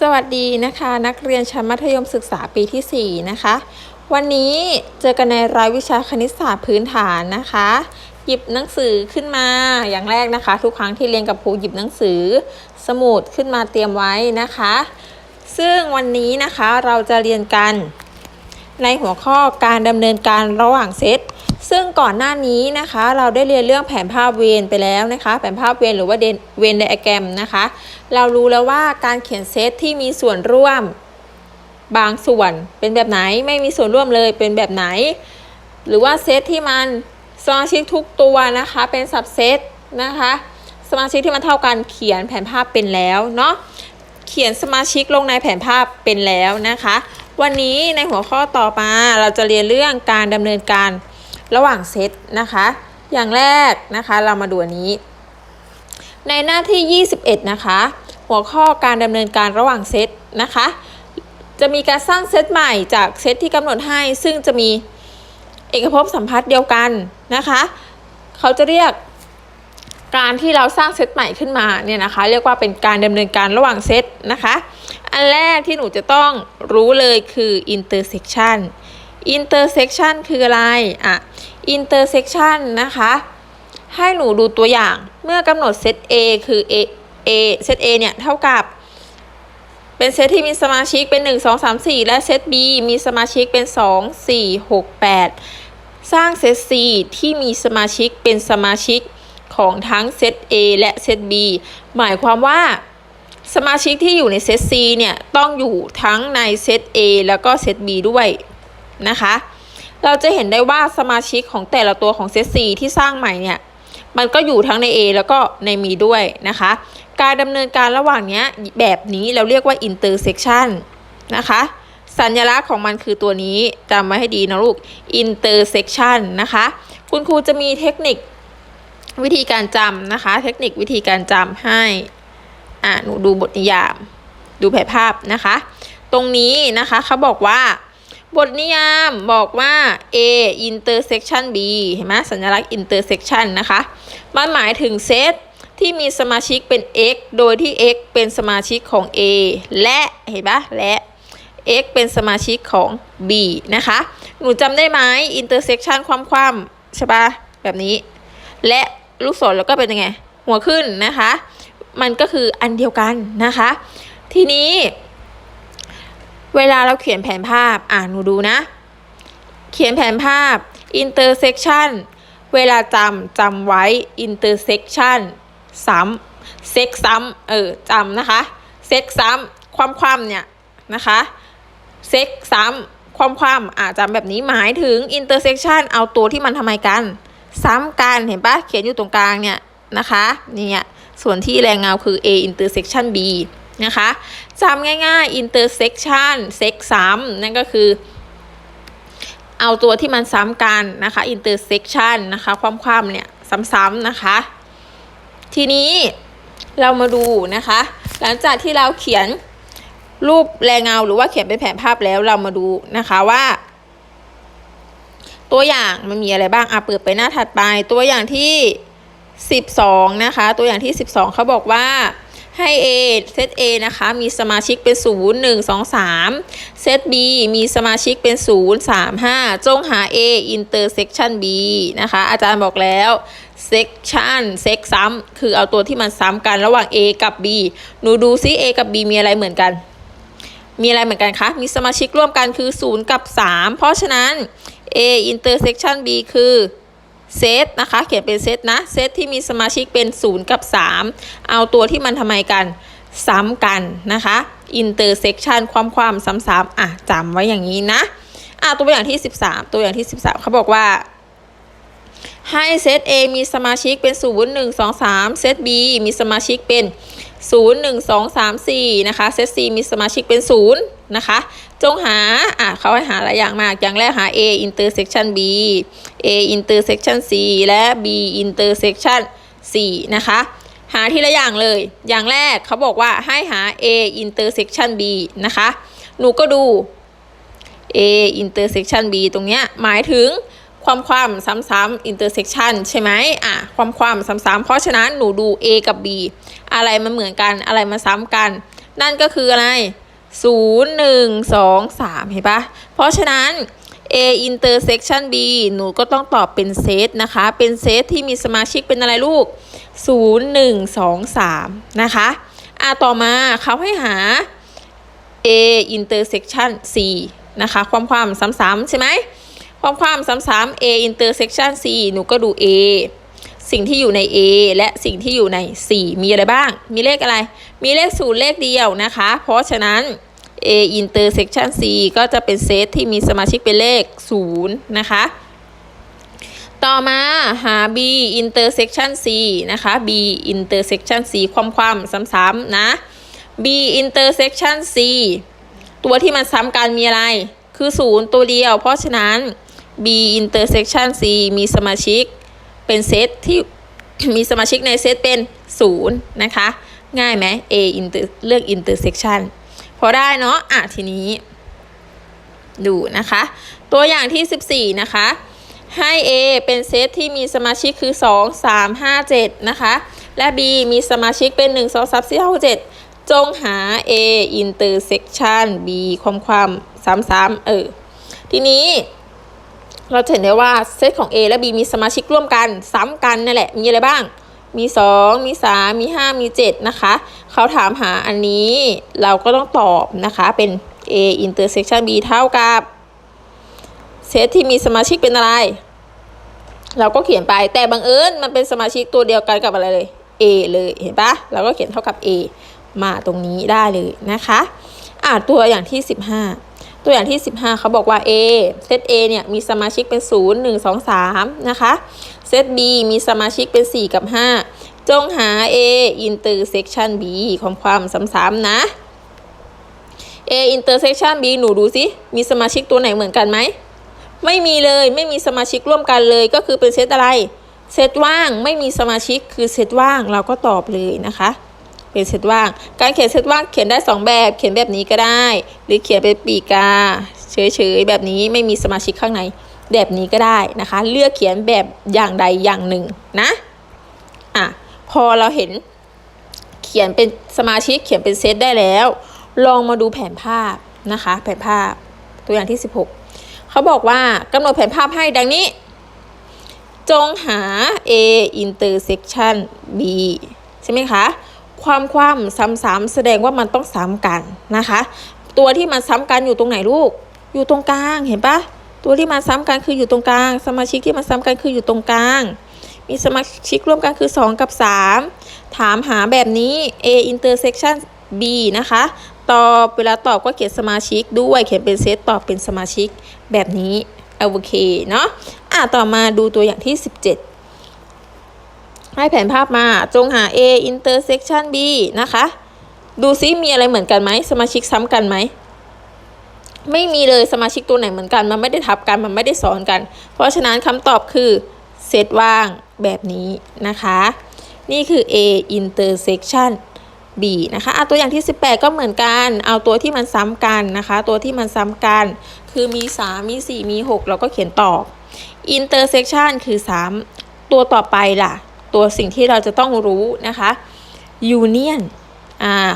สวัสดีนะคะ นักเรียนชั้นมัธยมศึกษาปีที่ 4 นะคะ วันนี้เจอกันในรายวิชาคณิตศาสตร์พื้นฐานนะคะ หยิบหนังสือขึ้นมาอย่างแรกนะคะ ทุกครั้งที่เรียนกับครูหยิบหนังสือ สมุดขึ้นมาเตรียมไว้นะคะ ซึ่งวันนี้นะคะเราจะเรียนกัน ในหัวข้อการดำเนินการระหว่างเซต ซึ่งก่อนหน้านี้นะคะ เราได้เรียนเรื่องแผนภาพเวรไปแล้วนะคะ แผนภาพเวรหรือว่าเวนไดอะแกรมนะคะ เรารู้แล้วว่าการเขียนเซตที่มีส่วนร่วมบางส่วนเป็นแบบไหนไม่มีส่วนร่วมเลยเป็นแบบไหน หรือว่าเซตที่มันสมาชิกทุกตัวนะคะ เป็นสับเซตนะคะสมาชิกที่มันเท่ากันเขียนแผนภาพเป็นแล้วเนาะเขียนสมาชิกลงในแผนภาพเป็นแล้วนะคะ วันนี้ในหัวข้อต่อมาเราจะเรียนเรื่องการดำเนินการ ระหว่างเซตนะคะ อย่างแรกนะคะเรามาดูอันนี้ ในหน้าที่ 21 นะคะ หัวข้อการดำเนินการระหว่างเซตนะคะ จะมีการสร้างเซตใหม่จากเซตที่กำหนดให้ ซึ่งจะมีเอกภพสัมพัทธ์เดียวกันนะคะ เขาจะเรียกการที่เราสร้างเซตใหม่ขึ้นมาเนี่ยนะคะ เรียกว่าเป็นการดำเนินการระหว่างเซตนะคะ อันแรกที่หนูจะต้องรู้เลยคือ intersection intersection คืออะไรอะ intersection นะคะ ให้หนูดูตัวอย่างเมื่อกำหนดเซต A คือ A A เซต A เนี่ยเท่ากับ เป็นเซตที่มีสมาชิกเป็น 1 2 3 4 และเซต B มีสมาชิกเป็น 2 4 6 8 สร้างเซต C ที่มีสมาชิกเป็นสมาชิกของทั้งเซต A และเซต B หมายความว่าสมาชิกที่อยู่ในเซต C เนี่ย ต้องอยู่ทั้งในเซต A แล้วก็เซต B ด้วย นะคะ เราจะเห็นได้ว่าสมาชิกของแต่ละตัวของเซต C ที่สร้างใหม่เนี่ยมันก็อยู่ทั้งใน A แล้วก็ในมีด้วยนะคะ การดำเนินการระหว่างนี้แบบนี้เราเรียกว่า intersection นะคะ สัญลักษณ์ของมันคือตัวนี้จำไว้ให้ดีนะลูก intersection นะคะ คุณครูจะมีเทคนิควิธีการจำนะคะ เทคนิควิธีการจำให้ อ่าหนูดูบทนิยาม ดูแผนภาพนะคะ ตรงนี้นะคะเขาบอกว่า บทนิยามบอกว่า A intersection B เห็นไหมสัญลักษณ์ intersection นะคะ มันหมายถึงเซตที่มีสมาชิกเป็น x โดยที่ x เป็นสมาชิกของ A และเห็นปะและ x เป็นสมาชิกของ b นะคะ หนูจำได้ไหม intersection ความความใช่ปะแบบนี้ และลูกศรแล้วก็เป็นยังไง หัวขึ้นนะคะ มันก็คืออันเดียวกันนะคะ ทีนี้ เวลาเราเขียนแผนภาพ อ่านหนูดูนะ เขียนแผนภาพ intersection เวลาจำจำไว้ intersection ซ้ำเซ็กซ้ำเออจำนะคะ เซ็กซ้ำความความเนี่ยนะคะ เซ็กซ้ำความความอาจำแบบนี้หมายถึง intersection เอาตัวที่มันทำไมกัน ซ้ำกันเห็นปะเขียนอยู่ตรงกลางเนี่ยนะคะ เนี่ย ส่วนที่แรงเงาคือ A intersection B นะคะจำง่ายๆ intersection เซ็กซ้ำนั่นก็คือเอาตัวที่มันซ้ำกันนะคะ intersection นะคะ ความความเนี่ยซ้ำๆนะคะ ทีนี้เรามาดูนะคะ หลังจากที่เราเขียนรูปแรงเงาหรือว่าเขียนเป็นแผนภาพแล้วเรามาดูนะคะว่า ตัวอย่างมันมีอะไรบ้างอะเปิดไปหน้าถัดไป ตัวอย่างที่ 12 นะคะ ตัวอย่างที่ 12เขาบอกว่า ให้ A เซต A นะคะ มีสมาชิกเป็น 0 1 2 3 เซต B มีสมาชิกเป็น 0 3 5 จงหา A intersection B นะคะ อาจารย์บอกแล้ว section เซ็กซ้ำคือเอาตัวที่มันซ้ำกันระหว่าง A กับ B หนูดูซิ A กับ B มีอะไรเหมือนกัน มีอะไรเหมือนกันคะ มีสมาชิกร่วมกันคือ 0 กับ 3 เพราะฉะนั้น A intersection B คือ เซตนะคะ เขียนเป็นเซตนะ เซตที่มีสมาชิกเป็น 0 กับ 3 เอาตัวที่มันทำไมกัน ซ้ำกันนะคะ intersection ความความซ้ำๆอะจำไว้อย่างนี้นะ อะตัวอย่างที่ 13 ตัวอย่างที่ 13 เขาบอกว่าให้เซต A มีสมาชิกเป็น 0 1 2 3 เซต B มีสมาชิกเป็น 0 1 2 3 4นะคะเซต C มีสมาชิกเป็น 0 นะคะ จงหาอะเขาให้หาหลายอย่างมาก อย่างแรกหา A intersection B A intersection C และ B intersection C นะคะ หาทีละอย่างเลย อย่างแรกเขาบอกว่าให้หา A intersection B นะคะ หนูก็ดู A intersection B ตรงเนี้ยหมายถึงความความซ้ำๆ intersection ใช่ไหมอะ ความความซ้ำๆ เพราะฉะนั้นหนูดู A กับ B อะไรมันเหมือนกันอะไรมาซ้ำกัน นั่นก็คืออะไร 0 1 2 3 เห็นปะเพราะฉะนั้น A intersection B หนูก็ต้องตอบเป็นเซตนะคะ เป็นเซตที่มีสมาชิกเป็นอะไรลูก 0 1 2 3 นะคะอะต่อมาเขาให้หา A intersection C นะคะ ความความซ้ำๆใช่ไหมความความซ้ำๆ A intersection C หนูก็ดู A สิ่งที่อยู่ใน A และสิ่งที่อยู่ใน4มีอะไรบ้าง มีเลขอะไร มีเลขศูนย์เลขเดียวนะคะ เพราะฉะนั้น A intersection C ก็จะเป็นเซตที่มีสมาชิกเป็นเลข 0 นะคะ ต่อมาหา B intersection C นะคะ B intersection C ความความซ้ำๆนะ B intersection C ตัวที่มันซ้ำกันมีอะไร คือ 0 ตัวเดียว เพราะฉะนั้น B intersection C มีสมาชิก เป็นเซตที่มีสมาชิกในเซตเป็น 0 นะคะ ง่ายไหม A inter เลือก intersection พอได้เนาะอะทีนี้ ดูนะคะ ตัวอย่างที่ 14 นะคะ ให้ A เป็นเซตที่มีสมาชิกคือ 2 3 5 7 นะคะ และ B มีสมาชิกเป็น 1 2 3 4 5 6 7 จงหา A intersection B ความความซ้ำๆเออ ทีนี้ เราจะเห็นได้ว่าเซตของ A และ B มีสมาชิกร่วมกันซ้ำกันนั่นแหละ มีอะไรบ้าง มี 2 มี 3 มี 5 มี 7 นะคะ เขาถามหาอันนี้เราก็ต้องตอบนะคะ เป็น A intersection B เท่ากับเซตที่มีสมาชิกเป็นอะไร เราก็เขียนไปแต่บังเอิญมันเป็นสมาชิกตัวเดียวกันกับอะไรเลย A เลยเห็นปะเราก็เขียนเท่ากับ A มาตรงนี้ได้เลยนะคะ อ่าตัวอย่างที่ 15 ตัวอย่างที่ 15เขาบอกว่า A เซต A เนี่ยมีสมาชิกเป็น 0 1 2 3 นะคะ เซต B มีสมาชิกเป็น 4 กับ 5 จงหา A intersection B ของความซ้ำๆนะ A intersection B หนูดูสิมีสมาชิกตัวไหนเหมือนกันไหม ไม่มีเลยไม่มีสมาชิกร่วมกันเลยก็คือเป็นเซตอะไร เซตว่างไม่มีสมาชิกคือเซตว่างเราก็ตอบเลยนะคะ เป็นเซตว่าง การเขียนเซตว่างเขียนได้ 2 แบบ เขียนแบบนี้ก็ได้ หรือเขียนเป็นปีกาเฉยๆแบบนี้ไม่มีสมาชิกข้างในแบบนี้ก็ได้นะคะ เลือกเขียนแบบอย่างใดอย่างหนึ่งนะอะพอเราเห็นเขียนเป็นสมาชิกเขียนเป็นเซตได้แล้ว ลองมาดูแผนภาพนะคะ แผนภาพตัวอย่างที่ 16 เขาบอกว่ากำหนดแผนภาพให้ดังนี้ จงหา A intersection B ใช่ไหมคะ ความความซ้ำๆแสดงว่ามันต้องซ้ำกันนะคะ ตัวที่มันซ้ำกันอยู่ตรงไหนลูก อยู่ตรงกลางเห็นปะตัวที่มันซ้ำกันคืออยู่ตรงกลาง สมาชิกที่มันซ้ำกันคืออยู่ตรงกลาง มีสมาชิกร่วมกันคือ 2 กับ 3 ถามหาแบบนี้ A intersection B นะคะ ตอบเวลาตอบก็เขียนสมาชิกด้วยเขียนเป็นเซตตอบเป็นสมาชิกแบบนี้โอเคเนาะอะต่อมาดูตัวอย่างที่ 17 ให้แผนภาพมาจงหา A intersection B นะคะ ดูซิมีอะไรเหมือนกันไหมสมาชิกซ้ำกันไหม ไม่มีเลยสมาชิกตัวไหนเหมือนกัน มันไม่ได้ทับกัน มันไม่ได้ซ้อนกัน เพราะฉะนั้นคำตอบคือเซตว่างแบบนี้นะคะ นี่คือ A intersection B นะคะอะตัวอย่างที่ 18 ก็เหมือนกัน เอาตัวที่มันซ้ำกันนะคะ ตัวที่มันซ้ำกัน คือมี 3 มี 4 มี 6 เราก็เขียนตอบ intersection คือ 3 ตัวต่อไปล่ะ ตัวสิ่งที่เราจะต้องรู้นะคะ union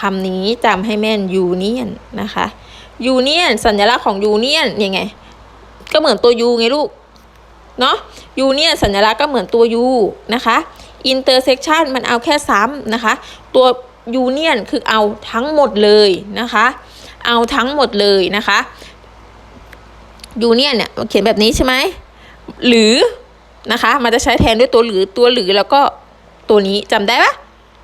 คำนี้จำให้แม่น union นะคะ union สัญลักษณ์ของ union ยังไง ก็เหมือนตัว u ไงลูกเนาะ union สัญลักษณ์ก็เหมือนตัว u นะคะ intersection มันเอาแค่ซ้ำนะคะ ตัว union คือเอาทั้งหมดเลยนะคะ เอาทั้งหมดเลยนะคะ union เนี่ยเขียนแบบนี้ใช่ไหมหรือ นะคะ มันจะใช้แทนด้วยตัวหรือตัวหรือแล้วก็ตัวนี้จำได้ปะ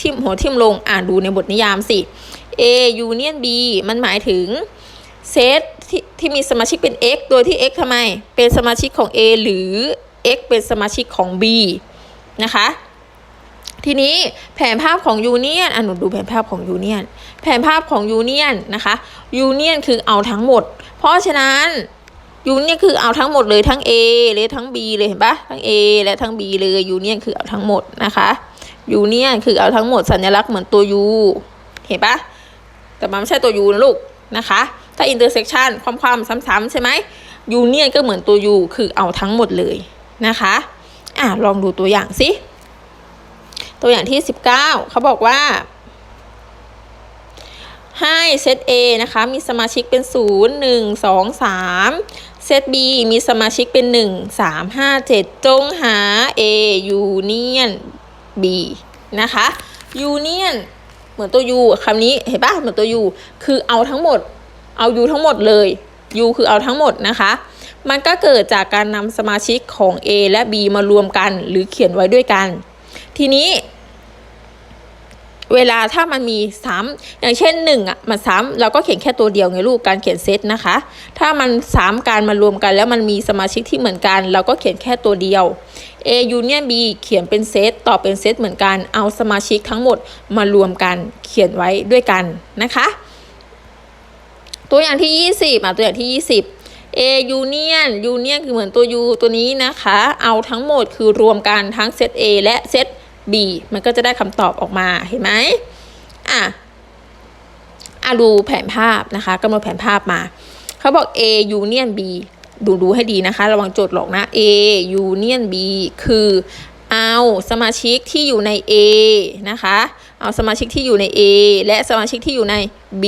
ทิมหัวทิมลงอ่านดูในบทนิยามสิ A union B มันหมายถึงเซตที่ที่มีสมาชิกเป็น x โดยที่ x ทำไม เป็นสมาชิกของ A หรือ x เป็นสมาชิกของ B นะคะ ทีนี้แผนภาพของยูเนียนอะหนูดูแผนภาพของยูเนียน แผนภาพของยูเนียนนะคะ ยูเนียนคือเอาทั้งหมด เพราะฉะนั้น ยูเนี่ยคือเอาทั้งหมดเลยทั้ง A เลยทั้ง B เลยเห็นปะทั้ง A และทั้ง B เลยยูเนี่ยคือเอาทั้งหมดนะคะยูเนี่ยคือเอาทั้งหมดสัญลักษณ์เหมือนตัว U เห็นปะแต่มันไม่ใช่ตัว U นะลูกนะคะ ถ้า intersection ความความซ้ำๆใช่ไหมยูเนี่ยก็เหมือนตัว U คือเอาทั้งหมดเลยนะคะอะลองดูตัวอย่างสิตัวอย่างที่ 19 เขาบอกว่า ให้เซต A นะคะ มีสมาชิกเป็น 0 1 2 3 เซต B มีสมาชิกเป็น 1 3 5 7 จงหา A union B นะคะ union เหมือนตัว U คำนี้เห็นปะเหมือนตัว U คือเอาทั้งหมด เอา U ทั้งหมดเลย U คือเอาทั้งหมดนะคะ มันก็เกิดจากการนำสมาชิกของ A และ B มารวมกัน หรือเขียนไว้ด้วยกัน ทีนี้ เวลาถ้ามันมีซ้ำอย่างเช่น1อะมันซ้ำเราก็เขียนแค่ตัวเดียวไงลูกการเขียนเซตนะคะ ถ้ามันซ้ำการมารวมกันแล้วมันมีสมาชิกที่เหมือนกัน เราก็เขียนแค่ตัวเดียว A union B เขียนเป็นเซตต่อเป็นเซตเหมือนกัน เอาสมาชิกทั้งหมดมารวมกันเขียนไว้ด้วยกันนะคะ ตัวอย่างที่ 20อะตัวอย่างที่ 20 A union union คือเหมือนตัว U ตัวนี้นะคะ เอาทั้งหมดคือรวมกันทั้งเซต A และเซต B มันก็จะได้คำตอบออกมาเห็นไหมอะอะดูแผนภาพนะคะกำหนดแผนภาพมา เขาบอก A union B ดูดูให้ดีนะคะ ระวังโจทย์หลอกนะ A union B คือเอาสมาชิกที่อยู่ใน A นะคะ เอาสมาชิกที่อยู่ใน A และสมาชิกที่อยู่ใน B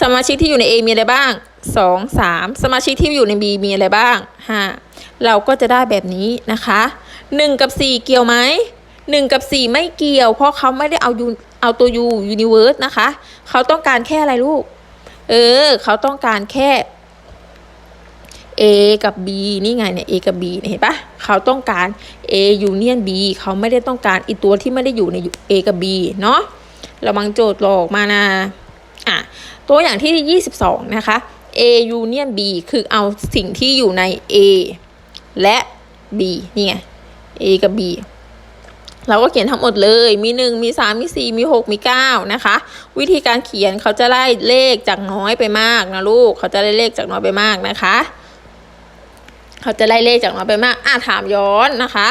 สมาชิกที่อยู่ใน A มีอะไรบ้าง 2 3 สมาชิกที่อยู่ใน B มีอะไรบ้าง 5 เราก็จะได้แบบนี้นะคะ 1 กับ 4 เกี่ยวไหม 1 กับ 4 ไม่เกี่ยว เพราะเขาไม่ได้เอายูเอาตัว U universe นะคะ เขาต้องการแค่อะไรลูก เออ เขาต้องการแค่ A กับ B นี่ไงเนี่ย A กับบีเห็นปะเขาต้องการ A union B เขาไม่ได้ต้องการอีตัวที่ไม่ได้อยู่ใน A กับ B เนาะระวังโจทย์หลอกมานะอะตัวอย่างที่ 22 นะคะ A union B คือเอาสิ่งที่อยู่ใน A และ B นี่ไง A กับ B เราก็เขียนทั้งหมดเลย มี 1 มี 3 มี 4 มี 6 มี 9 นะคะ วิธีการเขียนเขาจะไล่เลขจากน้อยไปมากนะลูก เขาจะไล่เลขจากน้อยไปมากนะคะ เขาจะไล่เลขจากน้อยไปมาก อะถามย้อนนะคะ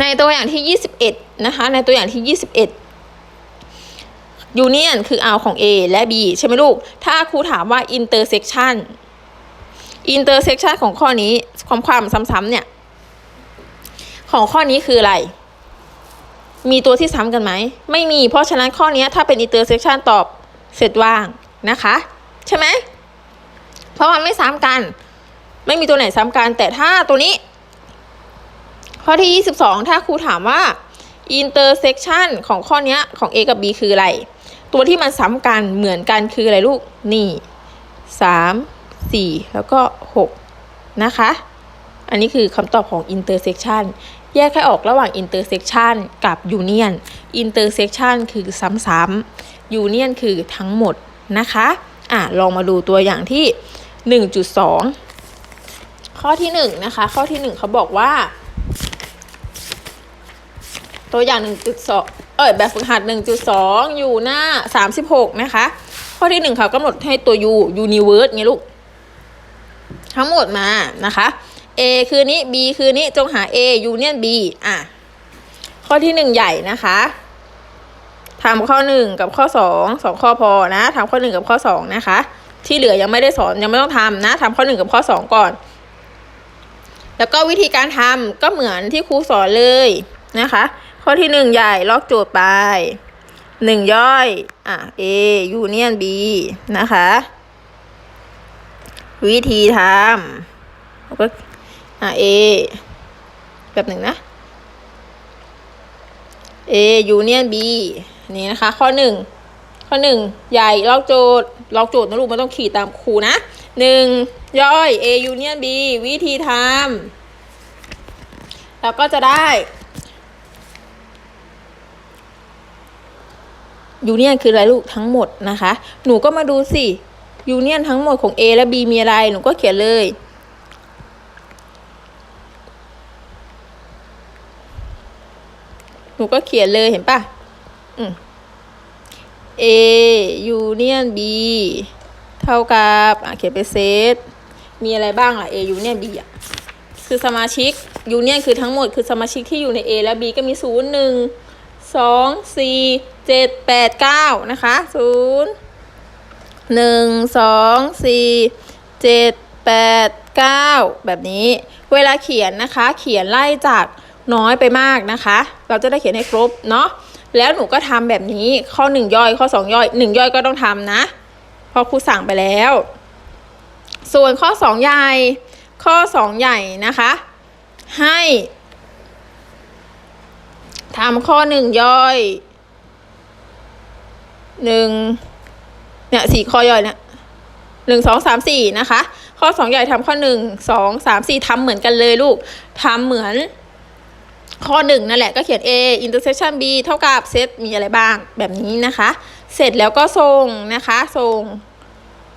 ในตัวอย่างที่ 21 นะคะ ในตัวอย่างที่ 21ยูเนียนคือเอาของ A และ B ใช่ไหมลูก ถ้าครูถามว่า intersection intersection ของข้อนี้ความความซ้ำๆเนี่ย ของข้อนี้คืออะไร มีตัวที่ซ้ำกันไหม ไม่มี เพราะฉะนั้นข้อนี้ถ้าเป็น intersection ตอบเสร็จว่างนะคะ ใช่ไหม เพราะมันไม่ซ้ำกัน ไม่มีตัวไหนซ้ำกัน แต่ถ้าตัวนี้ ข้อที่ 22 ถ้าครูถามว่า intersection ของข้อนี้ของ A กับ B คืออะไร ตัวที่มันซ้ำกันเหมือนกันคืออะไรลูก นี่ 3 4 แล้วก็ 6 นะคะ อันนี้คือคำตอบของ intersection แยกให้ออกระหว่าง intersection กับ union intersection คือซ้ำๆ union คือทั้งหมดนะคะอะลองมาดูตัวอย่างที่ 1.2 ข้อที่1นะคะ ข้อที่1เขาบอกว่า ตัวอย่าง 1.2 เอ้ยแบบฝึกหัด 1.2 อยู่หน้า 36 นะคะ ข้อที่ 1 เขากำหนดให้ตัว u universe ไงลูก ทั้งหมดมานะคะ A คือนี้ B คือนี้จงหา A union B อะ ข้อที่หนึ่งใหญ่นะคะทำข้อหนึ่งกับข้อสองสองข้อพอนะทำข้อหนึ่งกับข้อสองนะคะ ที่เหลือยังไม่ได้สอนยังไม่ต้องทำนะทำข้อหนึ่งกับข้อสองก่อน แล้วก็วิธีการทำก็เหมือนที่ครูสอนเลยนะคะ ข้อที่หนึ่งใหญ่ลอกโจทย์ไปหนึ่งย่อย อะ A union B นะคะ วิธีทำก็ อะ A แบบหนึ่งนะ A union B นี่นะคะ ข้อหนึ่งข้อหนึ่งใหญ่ลอกโจทย์ลอกโจทย์นะลูกมันต้องขีดตามครูนะหนึ่งย่อย A union B วิธีทำแล้วก็จะได้ยูเนียนคืออะไรลูกทั้งหมดนะคะ หนูก็มาดูสิยูเนียนทั้งหมดของ A และ B มีอะไร หนูก็เขียนเลย หนูก็เขียนเลยเห็นปะอืม A union B เท่ากับอะเขียนเป็นเซตมีอะไรบ้างล่ะ A union B อะ คือสมาชิก union คือทั้งหมดคือสมาชิกที่อยู่ใน A และ B ก็มีศูนย์หนึ่งสองสี่เจ็ดแปดเก้านะคะศูนย์หนึ่งสองสี่เจ็ดแปดเก้าแบบนี้ เวลาเขียนนะคะ เขียนไล่จาก น้อยไปมากนะคะ เราจะได้เขียนให้ครบเนาะแล้วหนูก็ทำแบบนี้ข้อหนึ่งย่อยข้อสองย่อยหนึ่งย่อยก็ต้องทำนะเพราะครูสั่งไปแล้ว ส่วนข้อสองใหญ่ ข้อสองใหญ่นะคะ ให้ทำข้อหนึ่งย่อยหนึ่งเนี่ยสี่ข้อย่อยเนี่ยหนึ่งสองสามสี่นะคะ ข้อสองใหญ่ทำข้อหนึ่งสองสามสี่ทำเหมือนกันเลยลูกทำเหมือน ข้อหนึ่งนั่นแหละก็เขียน a intersection b เท่ากับเซตมีอะไรบ้างแบบนี้นะคะ เสร็จแล้วก็ส่งนะคะส่ง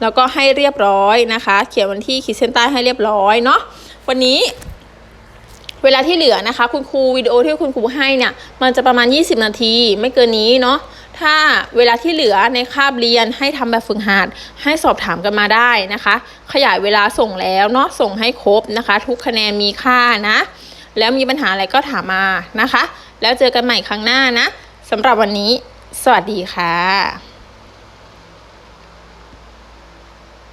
แล้วก็ให้เรียบร้อยนะคะ เขียนวันที่ขีดเส้นใต้ให้เรียบร้อยเนาะวันนี้เวลาที่เหลือนะคะ คุณครูวิดีโอที่คุณครูให้เนี่ย มันจะประมาณ 20 นาทีไม่เกินนี้เนาะถ้าเวลาที่เหลือในคาบเรียนให้ทำแบบฝึกหัดให้สอบถามกันมาได้นะคะ ขยายเวลาส่งแล้วเนาะส่งให้ครบนะคะ ทุกคะแนนมีค่านะ แล้วมีปัญหาอะไรก็ถามมานะคะ แล้วเจอกันใหม่ครั้งหน้านะสำหรับวันนี้ สวัสดีค่ะ